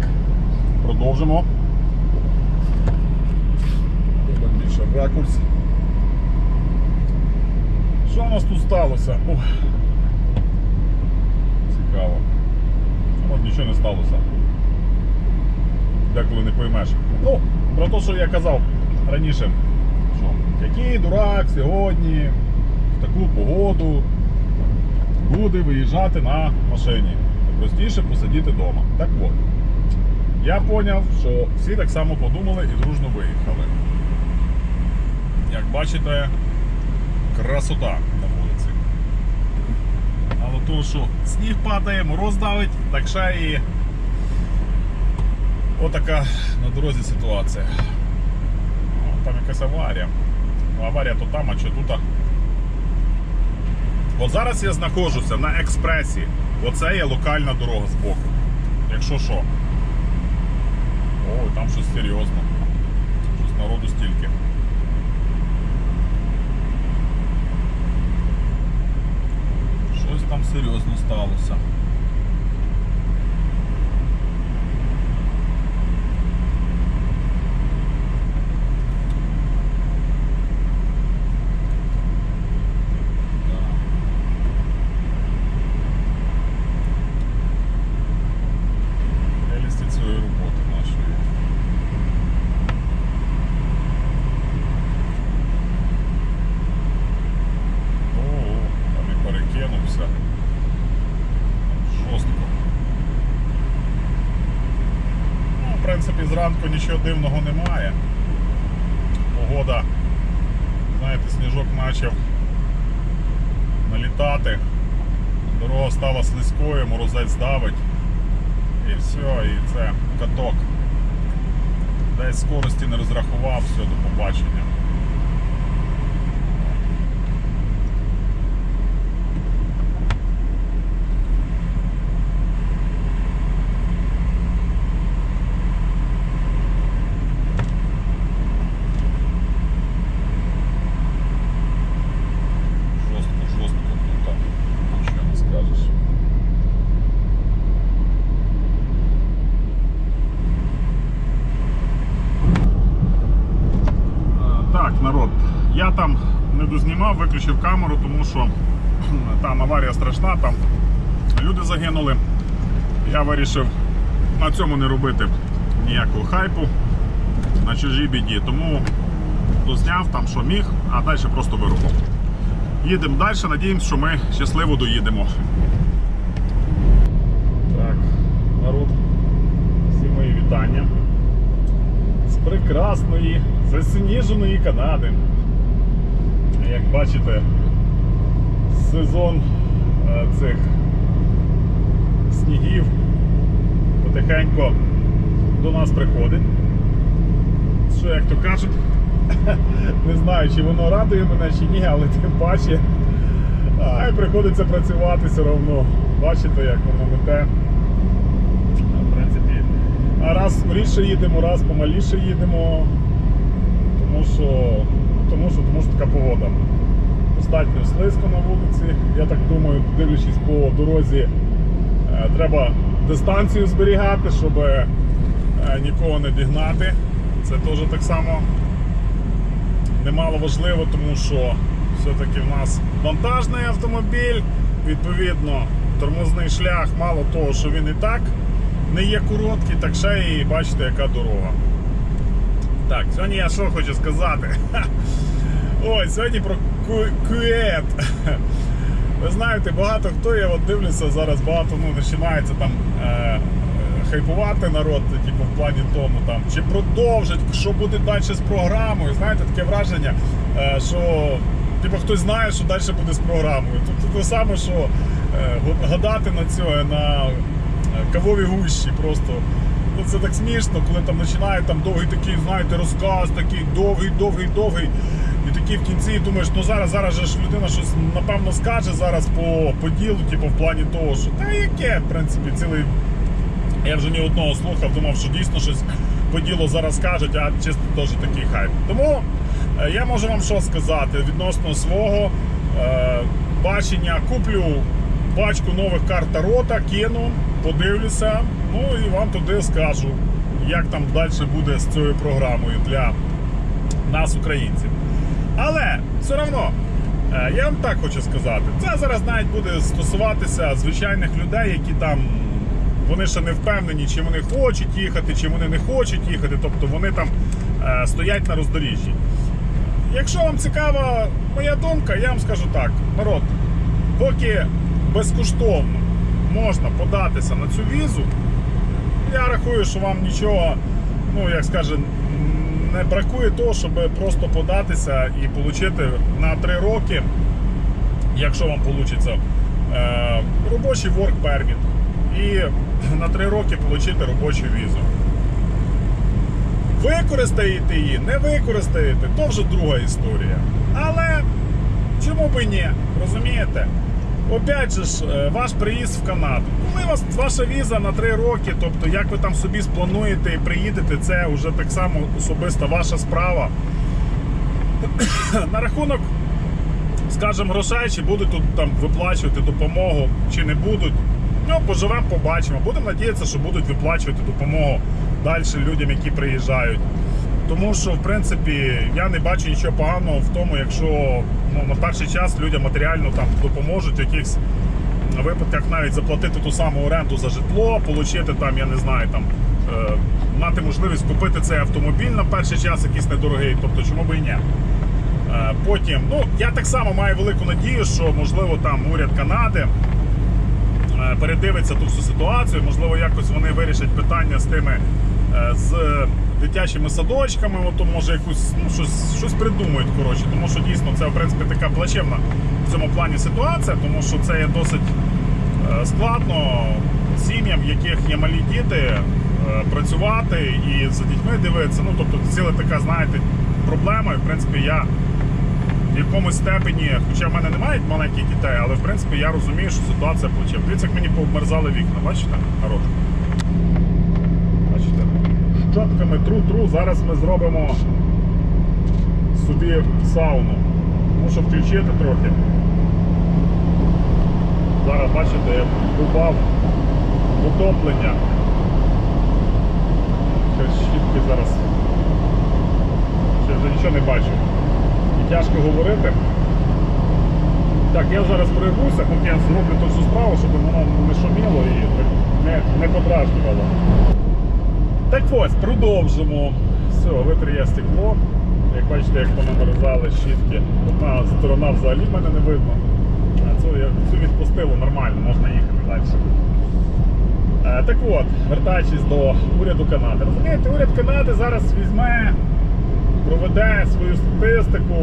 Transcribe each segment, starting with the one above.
Так, продовжимо. Більше ракурс. Що у нас тут сталося? Ох. Цікаво. От нічого не сталося. Деколи не поймеш. Ну, про те, що я казав раніше, що який дурак сьогодні в таку погоду буде виїжджати на машині. Простіше посидіти вдома. Так от. Я зрозумів, що всі так само подумали і дружно виїхали. Як бачите, красота на вулиці. Але то, що сніг падає, мороз давить, так ще і отака на дорозі ситуація. Там якась аварія. Аварія то там, а чи тут. От зараз я знаходжуся на експресі. Оце є локальна дорога збоку. Якщо що. Ой, там щось серйозно. Щось народу стільки. Щось там серйозно сталося. Нічого дивного немає. Погода, знаєте, сніжок почав налітати. Дорога стала слизькою, морозець давить. І все, і це каток. Десь скорості не розрахував, все, до побачення. Жорстко, жорстко тут. Нічого не скажеш. Е, Так, народ, я там не дознімав, виключив камеру, тому що там аварія страшна, там люди загинули. Я вирішив на цьому не робити ніякого хайпу на чужій біді. Тому дозняв там, що міг, а далі просто вирубав. Їдемо далі, надіємося, що ми щасливо доїдемо. Так, народ, всі мої вітання з прекрасної, засніженої Канади. Як бачите, сезон е, цих снігів потихеньку до нас приходить. Що, як то кажуть, не знаю, чи воно радує мене, чи ні, але тим паче ай, приходиться працювати все одно. Бачите, як воно мете. В принципі, а раз скоріше їдемо, раз помаліше їдемо. Тому що, тому що, тому що така погода. Достатньо слизько на вулиці. Я так думаю, дивлячись по дорозі, е, треба дистанцію зберігати, щоб е, нікого не дігнати. Це теж так само немало важливо, тому що все-таки в нас вантажний автомобіль, відповідно, тормозний шлях, мало того, що він і так не є короткий, так ще і бачите, яка дорога. Так, сьогодні я що хочу сказати. Ой, сьогодні про кует. Ви знаєте, багато хто я от дивлюся зараз, багато ну, починається там е, хайпувати народ, типу, в плані тому, там, чи продовжить, що буде далі з програмою. Знаєте, таке враження, е, що типу, хтось знає, що далі буде з програмою. Тут те саме, що е, гадати на цього, на е, кавові гущі просто. Ну, це так смішно, коли там починають там довгий такий, знаєте, розказ, такий довгий, довгий, довгий. І такий в кінці думаєш, ну зараз, зараз же ж людина щось напевно скаже зараз по, по ділу, типу, в плані того, що та яке, в принципі, цілий. Я вже ні одного слухав, думав, що дійсно щось по ділу зараз кажуть, а чисто теж такий хайп. Тому е, я можу вам що сказати відносно свого е, бачення. Куплю пачку нових карт Тарота, кину, подивлюся. Ну і вам туди скажу, як там далі буде з цією програмою для нас, українців. Але все одно, е, я вам так хочу сказати, це зараз навіть буде стосуватися звичайних людей, які там вони ще не впевнені, чи вони хочуть їхати, чи вони не хочуть їхати. Тобто вони там е, стоять на роздоріжжі. Якщо вам цікава моя думка, я вам скажу так: народ, поки безкоштовно можна податися на цю візу, я рахую, що вам нічого, ну як скаже, не бракує того, щоб просто податися і отримати на 3 роки, якщо вам вийде, робочий work permit і на 3 роки отримати робочу візу. Використаєте її, не використаєте, то вже друга історія. Але чому би ні? Розумієте? Опять же ж, е, ваш приїзд в Канаду. Коли вас ваша віза на 3 роки, тобто як ви там собі сплануєте і приїдете, це вже так само особиста ваша справа. На рахунок, скажімо, грошей, чи будуть тут там виплачувати допомогу, чи не будуть. Ну, поживемо, побачимо. Будемо надіятися, що будуть виплачувати допомогу далі людям, які приїжджають. Тому що, в принципі, я не бачу нічого поганого в тому, якщо ну, на перший час людям матеріально там допоможуть в якихось випадках навіть заплатити ту саму оренду за житло, отримати там, я не знаю, там е, мати можливість купити цей автомобіль на перший час, якийсь недорогий, тобто чому би і ні. Е, Потім, ну я так само маю велику надію, що можливо там уряд Канади е, передивиться ту всю ситуацію. Можливо, якось вони вирішать питання з тими з дитячими садочками. Ото може якусь ну щось, щось придумають. Коротше, тому що дійсно це в принципі така плачевна в цьому плані ситуація, тому що це є досить е, складно сім'ям, в яких є малі діти, е, працювати і за дітьми дивитися. Ну тобто, ціла така, знаєте, проблема. І в принципі, я в якомусь степені, хоча в мене немає маленьких дітей, але в принципі я розумію, що ситуація плачевна. Дивіться, як мені пообмерзали вікна, бачите? Народ. Бачите? Щотками тру-тру. Зараз ми зробимо собі сауну. Мушу включити трохи. Зараз бачите, я упав утоплення. Щітки зараз. Ще вже нічого не бачу. І тяжко говорити. Так, я зараз пройдуся, поки я зроблю ту всю справу, щоб воно не шуміло і не, не подражнювало. Так ось, продовжимо. Все, витриє стекло. Як бачите, як понамерзали щітки. Одна сторона взагалі мене не видно. А цю, цю відпустило нормально, можна їхати далі. Е, Так от, вертаючись до уряду Канади. Розумієте, уряд Канади зараз візьме, проведе свою статистику,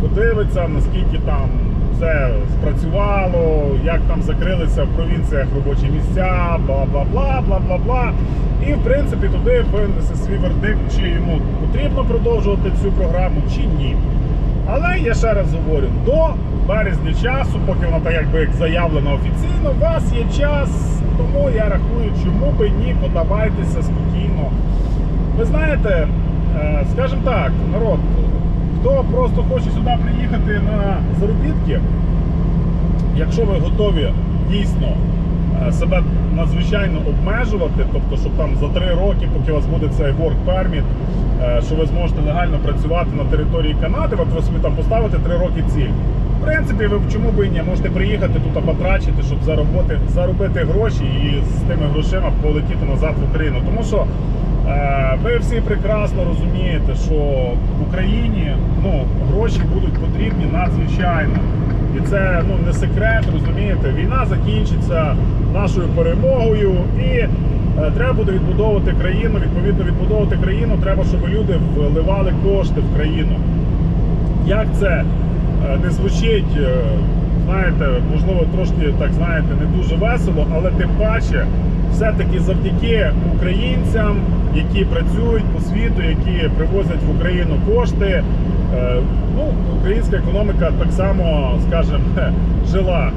подивиться, наскільки там все спрацювало, як там закрилися в провінціях робочі місця, бла-бла-бла, бла-бла-бла. І в принципі туди винесе свій вердикт, чи йому потрібно продовжувати цю програму, чи ні. Але я ще раз говорю, до березня часу, поки вона так якби як заявлена офіційно, у вас є час, тому я рахую, чому би ні, подавайтеся спокійно. Ви знаєте, е, скажімо так, народ, хто просто хоче сюди приїхати на заробітки, якщо ви готові дійсно себе надзвичайно обмежувати, тобто, щоб там за три роки, поки у вас буде цей work permit, е, що ви зможете легально працювати на території Канади, от ви собі там поставите три роки ціль. В принципі, ви чому би і ні, можете приїхати тут потрачити, щоб заробити, заробити гроші і з тими грошима полетіти назад в Україну. Тому що е, ви всі прекрасно розумієте, що в Україні ну, гроші будуть потрібні надзвичайно. І це ну, не секрет, розумієте, війна закінчиться нашою перемогою і е, треба буде відбудовувати країну. Відповідно, відбудовувати країну треба, щоб люди вливали кошти в країну. Як це е, не звучить, е, знаєте, можливо, трошки так знаєте, не дуже весело, але тим паче, все-таки завдяки українцям, які працюють по світу, які привозять в Україну кошти. Е, Ну, українська економіка так само, скажімо, жила.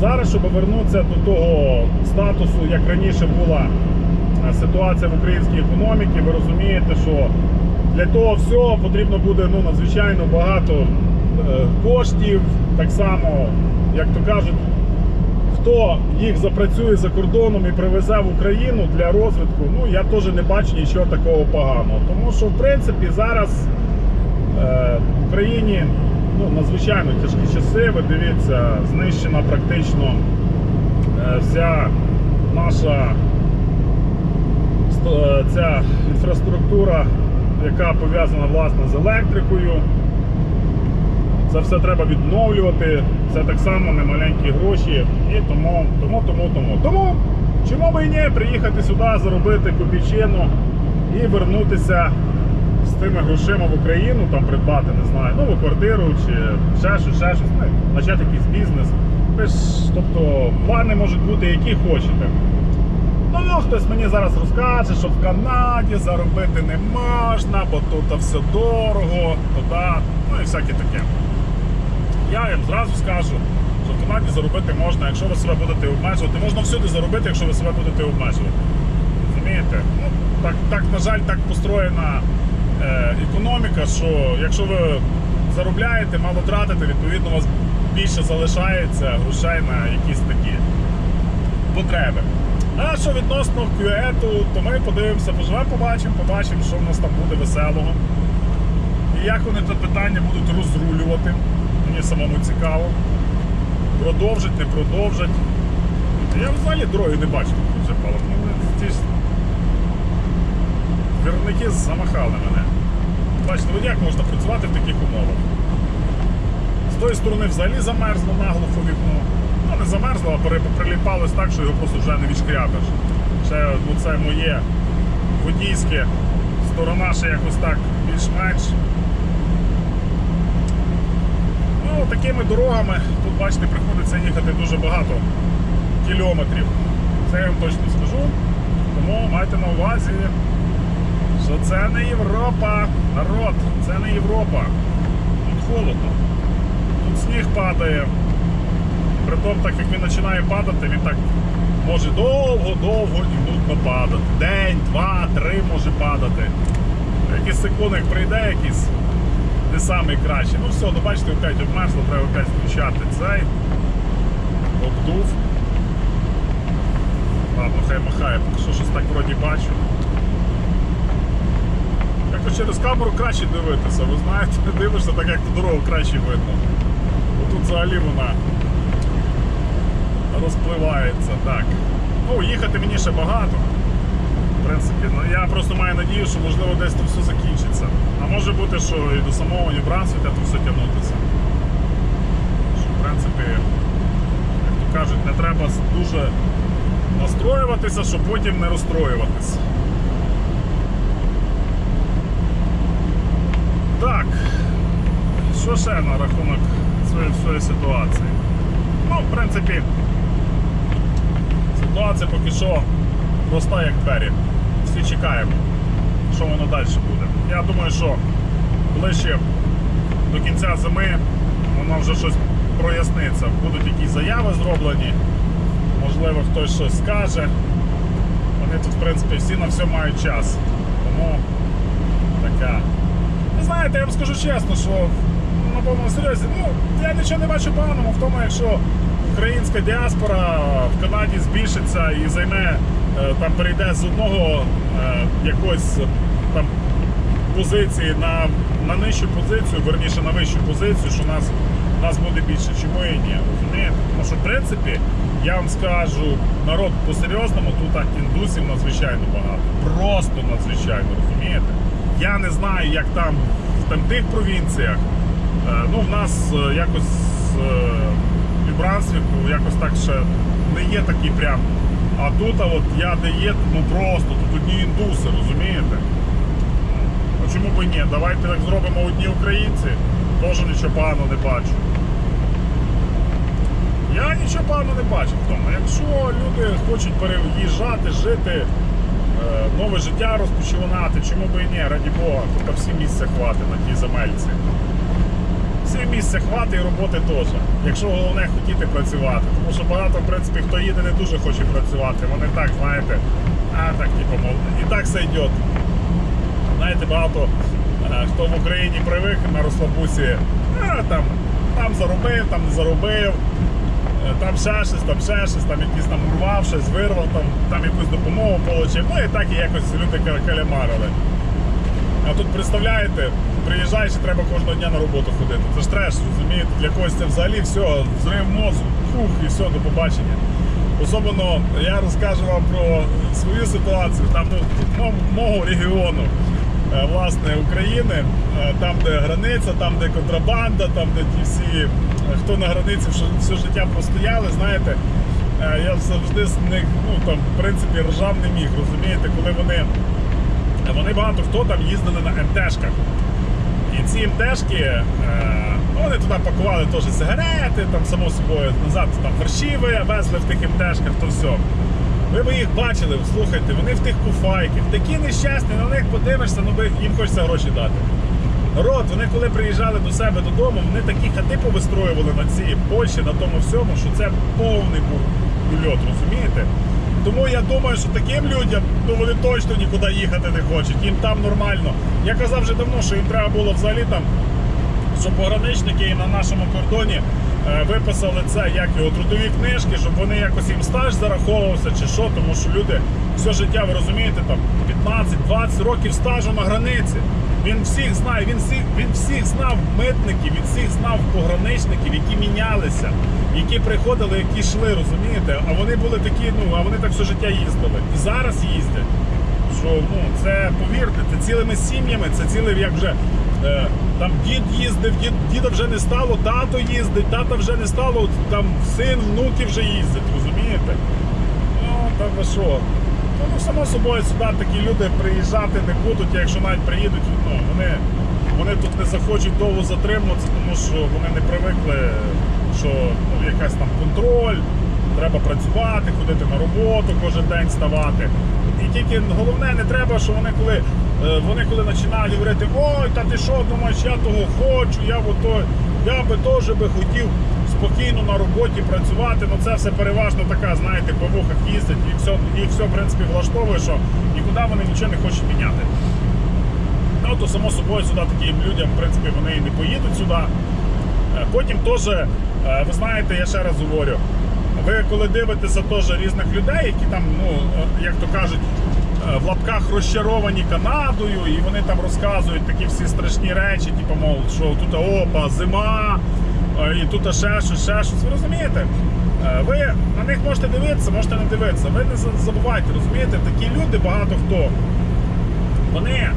Зараз, щоб повернутися до того статусу, як раніше була е, ситуація в українській економіці, ви розумієте, що для того всього потрібно буде ну, надзвичайно багато е, коштів. Так само, як то кажуть, хто їх запрацює за кордоном і привезе в Україну для розвитку, ну я теж не бачу нічого такого поганого. Тому що, в принципі, зараз в Україні ну, надзвичайно тяжкі часи. Ви дивіться, знищена практично е, вся наша е, ця інфраструктура, яка пов'язана власне з електрикою. Це все треба відновлювати. Це так само немаленькі гроші. І тому, тому, тому, тому. Тому чому би і не приїхати сюди, заробити копійчину і вернутися з тими грошима в Україну, там придбати, не знаю, нову квартиру чи ще щось, ще щось, ну, почати якийсь бізнес. Тобто плани можуть бути які хочете. Ну, хтось мені зараз розкаже, що в Канаді заробити не можна, бо тут все дорого, туди, ну і всяке таке. Я їм зразу скажу, що в Канаді заробити можна, якщо ви себе будете обмежувати. Можна всюди заробити, якщо ви себе будете обмежувати. Розумієте? Ну, так, так, на жаль, так построєна економіка, що якщо ви заробляєте, мало тратите, відповідно у вас більше залишається грошей на якісь такі потреби. А що відносно кюету, то ми подивимося, поживемо, побачимо, побачимо, що в нас там буде веселого. І як вони це питання будуть розрулювати. Мені самому цікаво. Продовжить, не продовжать. Я взагалі дороги не бачу тут вже палок. Ну, ті ж Виробники замахали мене. Бачите, от як можна працювати в таких умовах? З тої сторони взагалі замерзло наглухо вікно. Ну, не замерзло, а приліпалось так, що його просто вже не відшкрябиш. Ще ну, це моє водійське сторона ще якось так більш-менш. Ну, такими дорогами тут, бачите, приходиться їхати дуже багато кілометрів. Це я вам точно скажу. Тому майте на увазі, що це не Європа, народ, це не Європа. Тут холодно. Тут сніг падає. Притом, так як він починає падати, він так може довго-довго і нудно падати. День, два, три може падати. Якийсь циклон, як прийде якийсь не самий кращий. Ну все, ну бачите, опять обмерзло, треба опять включати цей. Обдув. Ладно, хай махає, поки що щось так вроді бачу. Якось через камеру краще дивитися, ви знаєте, дивишся так, як ту дорогу краще видно. Тут взагалі вона розпливається. Так. Ну, їхати мені ще багато. В принципі, ну я просто маю надію, що можливо десь тут все закінчиться. А може бути, що і до самого Нью-Брансвіка тут все тягнутися. Що, в принципі, як то кажуть, не треба дуже настроюватися, щоб потім не розстроюватися. Так, що ще на рахунок цієї всієї ситуації? Ну, в принципі, ситуація поки що проста як двері. Всі чекаємо, що воно далі буде. Я думаю, що ближче до кінця зими воно вже щось проясниться. Будуть якісь заяви зроблені, можливо, хтось щось скаже. Вони тут, в принципі, всі на все мають час. Тому така. Знаєте, я вам скажу чесно, що на повному серйозі, ну, я нічого не бачу поганого в тому, якщо українська діаспора в Канаді збільшиться і займе, е, там перейде з одного е, якоїсь там позиції на, на нижчу позицію, верніше на вищу позицію, що нас, нас буде більше. Чому і ні? Розумієте? Тому що в принципі, я вам скажу, народ по-серйозному, тут індусів надзвичайно багато. Просто надзвичайно, розумієте? Я не знаю, як там там тих провінціях. Е, Ну, в нас е, якось е, в Брансвіку якось так ще не є такий прям. А тут, а от я де є, ну просто тут одні індуси, розумієте? Ну чому б і ні? Давайте так зробимо одні українці, теж нічого поганого не бачу. Я нічого поганого не бачу в тому. Якщо люди хочуть переїжджати, жити, нове життя розпочинати, чому би і ні, раді Бога, тут всі місця хватить на тій земельці. Всі місця хватить і роботи теж. Якщо головне хотіти працювати. Тому що багато, в принципі, хто їде, не дуже хоче працювати. Вони так, знаєте, а так, типу, і так все йде. Знаєте, багато е, хто в Україні привик на розслабусі, а, там, там заробив, там не заробив. Е, там ще щось, там ще щось, там якийсь там урвав, щось вирвав, там, там якусь допомогу отримав. Ну і так і якось люди ка- калямарили. А тут представляєте, приїжджаєш і треба кожного дня на роботу ходити. Це ж треш, розумієте? Для когось це взагалі все, взрив мозку, фух, і все, до побачення. Особливо я розкажу вам про свою ситуацію, там ну, мого регіону, е, власне, України, е, там, де границя, там, де контрабанда, там, де ті всі, хто на границі все, життя простояли, знаєте, е, я завжди з них, ну там, в принципі, ржав не міг, розумієте, коли вони. Вони багато хто там їздили на МТшках. І ці МТшки, е, ну, вони туди пакували теж сигарети, там, само собою, назад там харчі везли в тих МТшках, то все. Ви б їх бачили, слухайте, вони в тих куфайках, такі нещасні, на них подивишся, ну би їм хочеться гроші дати. Народ, вони коли приїжджали до себе додому, вони такі хати повистроювали на цій Польщі, на тому всьому, що це повний був ульот, розумієте? Тому я думаю, що таким людям ну, вони точно нікуди їхати не хочуть. Їм там нормально. Я казав вже давно, що їм треба було взагалі там, щоб пограничники на нашому кордоні е, виписали це, як його трудові книжки, щоб вони якось їм стаж зараховувався чи що, тому що люди все життя, ви розумієте, там 15-20 років стажу на границі. Він всіх знає, він всіх, він всіх знав митників, він всіх знав пограничників, які мінялися, які приходили, які йшли, розумієте? А вони були такі, ну а вони так все життя їздили. І зараз їздять. Що ну це повірте, це цілими сім'ями, це цілий як вже е, там дід їздив, дід, діда вже не стало, тато їздить, тата вже не стало, там син, внуки вже їздять, розумієте? Ну, та ви що? Ну, само собою сюди такі люди приїжджати не будуть, якщо навіть приїдуть, ну, вони, вони тут не захочуть довго затримуватися, тому що вони не привикли, що ну, якась там контроль, треба працювати, ходити на роботу, кожен день ставати. І тільки головне не треба, що вони коли, е, вони коли починають говорити, ой, та ти що думаєш, я того хочу, я ото, я би теж би хотів спокійно на роботі працювати, ну це все переважно така, знаєте, по вухах їздять і все, їх все в принципі влаштовує, що нікуди вони нічого не хочуть міняти. Ну, то само собою сюди таким людям, в принципі, вони і не поїдуть сюди. Е, Потім теж, е, ви знаєте, я ще раз говорю, ви коли дивитеся теж різних людей, які там, ну, е, як то кажуть, в лапках розчаровані Канадою, і вони там розказують такі всі страшні речі, типу, мов, що тут опа, зима, і тут ще щось, ще щось. Ви розумієте? Е, Ви на них можете дивитися, можете не дивитися. Ви не забувайте, розумієте, такі люди багато хто. Вони е,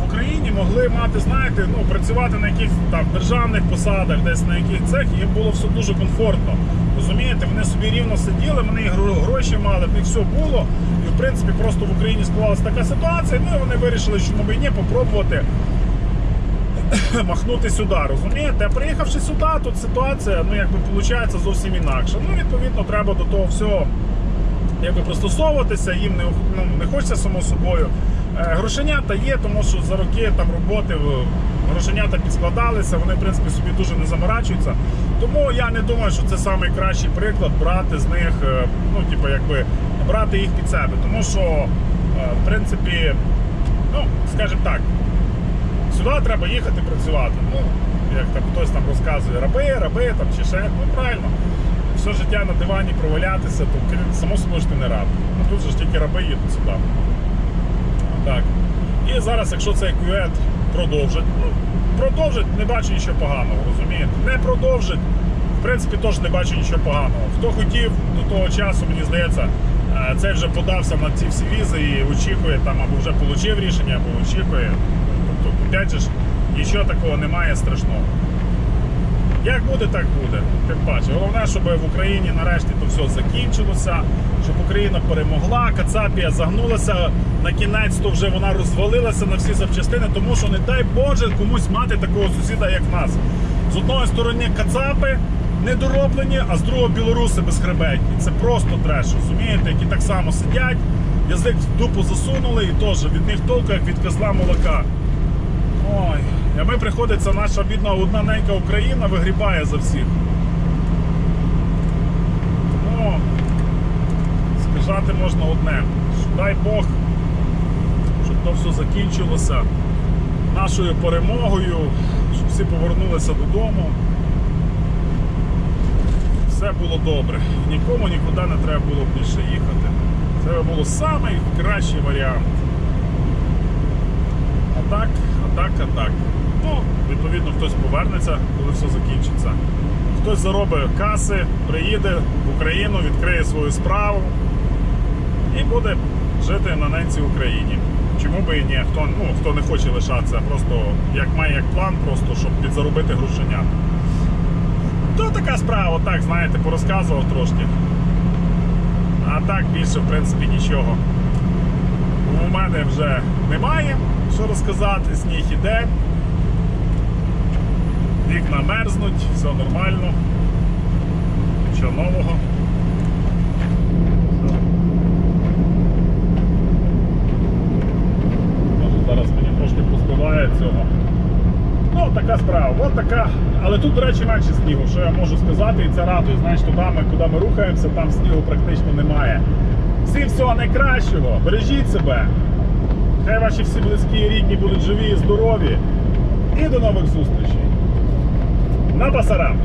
в Україні могли мати, знаєте, ну, працювати на якихось там державних посадах, десь на яких цех, їм було все дуже комфортно. Розумієте, вони собі рівно сиділи, вони гроші мали, в них все було. І в принципі просто в Україні склалася така ситуація. Ну і вони вирішили, що мабуть ні, попробувати махнути сюди, розумієте? А приїхавши сюди, тут ситуація, ну якби виходить зовсім інакше. Ну, відповідно, треба до того всього якби пристосовуватися, їм не, ну, не хочеться само собою. Е, Грошенята є, тому що за роки там роботи грошенята підскладалися, вони в принципі собі дуже не заморачуються. Тому я не думаю, що це найкращий приклад брати з них, е, ну, типу, якби брати їх під себе. Тому що, е, в принципі, ну, скажімо так, сюди треба їхати працювати. Ну, як там хтось там розказує, раби, раби там чи ще, ну правильно. Все життя на дивані провалятися, то само собою ж ти не раб. Ну тут же ж тільки раби їдуть сюди. Так. І зараз, якщо цей кюет продовжить, ну, продовжить, не бачу нічого поганого, розумієте? Не продовжить, в принципі, теж не бачу нічого поганого. Хто хотів до того часу, мені здається, е, цей вже подався на ці всі візи і очікує там, або вже отримав рішення, або очікує. Тобто, опять же ж, нічого такого немає страшного. Як буде, так буде. Тим паче. Головне, щоб в Україні нарешті то все закінчилося, щоб Україна перемогла, Кацапія загнулася на кінець, то вже вона розвалилася на всі запчастини, тому що не дай Боже комусь мати такого сусіда, як нас. З одної сторони Кацапи недороблені, а з другого білоруси безхребетні. Це просто треш, розумієте, які так само сидять, язик в дупу засунули і теж від них толку, як від козла молока. Ой, а ми приходиться, наша бідна одненька Україна вигрібає за всіх. Тому сказати можна одне. Що дай Бог, щоб то все закінчилося нашою перемогою, щоб всі повернулися додому. Все було добре. Нікому нікуди не треба було більше їхати. Це був найкращий варіант. А так, а так, а так. Ну, відповідно, хтось повернеться, коли все закінчиться. Хтось заробить каси, приїде в Україну, відкриє свою справу і буде жити на ненці Україні. Чому би і ні? Хто, ну, хто не хоче лишатися, просто як має як план, просто щоб підзаробити грошенят. То така справа, так, знаєте, порозказував трошки. А так більше, в принципі, нічого. У мене вже немає що розказати, сніг іде. Вікна мерзнуть, все нормально. Нічого нового. Може зараз мені трошки позбиває цього. Ну, така справа, от така. Але тут, до речі, менше снігу, що я можу сказати, і це радує. Знаєш, туди ми, куди ми рухаємося, там снігу практично немає. Всім всього найкращого, бережіть себе. Хай ваші всі близькі і рідні будуть живі і здорові. І до нових зустрічей. На басарам!